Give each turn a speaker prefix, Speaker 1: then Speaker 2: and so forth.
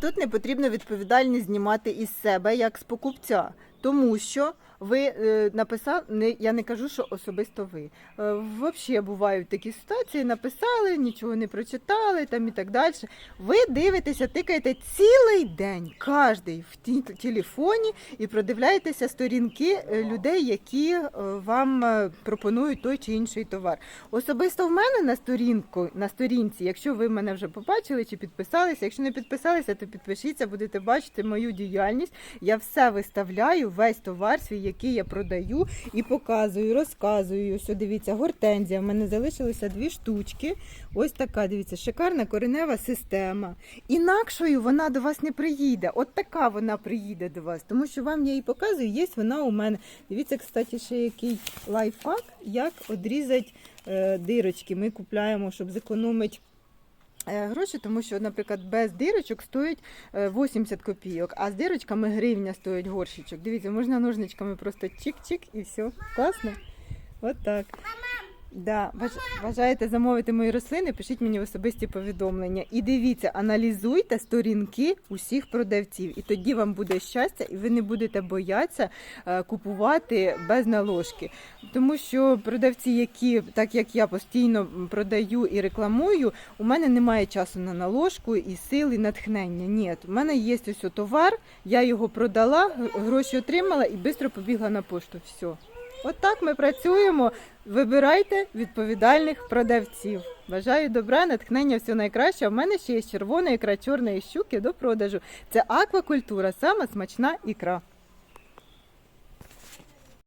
Speaker 1: Тут не потрібно відповідальність знімати із себе як з покупця, тому що ви е, написали, не, я не кажу, що особисто ви. Е, Взагалі бувають такі ситуації, написали, нічого не прочитали там і так далі. Ви дивитеся, тикаєте цілий день, кожний в телефоні і продивляєтеся сторінки е, людей, які вам пропонують той чи інший товар. Особисто в мене на сторінку, на сторінці, якщо ви мене вже побачили чи підписалися, якщо не підписалися, то підпишіться, будете бачити мою діяльність. Я все виставляю, весь товар свій, який я продаю, і показую, розказую. Ось дивіться, гортензія. В мене залишилося дві штучки. Ось така, дивіться, шикарна коренева система. Інакшою вона до вас не приїде. От така вона приїде до вас, тому що вам я її показую, є вона у мене. Дивіться, кстати, ще який лайфхак, як одрізати е, дирочки. Ми купляємо, щоб зекономити. Е, Гроші, тому що, наприклад, без дирочок стоїть е, 80 копійок, а з дирочками гривня стоїть горщичок. Дивіться, можна ножничками просто чик-чик і все. Класно? От так. Да, баж- бажаєте замовити мої рослини, пишіть мені в особисті повідомлення. І дивіться, аналізуйте сторінки усіх продавців. І тоді вам буде щастя, і ви не будете боятися е, купувати без наложки. Тому що продавці, які, так як я постійно продаю і рекламую, у мене немає часу на наложку і сил, і натхнення. Ні, у мене є ось товар, я його продала, гроші отримала і швидко побігла на пошту. Все. От ми працюємо. Вибирайте відповідальних продавців. Бажаю добра, натхнення, все найкраще. У мене ще є червона ікра чорної щуки до продажу. Це аквакультура, сама смачна ікра.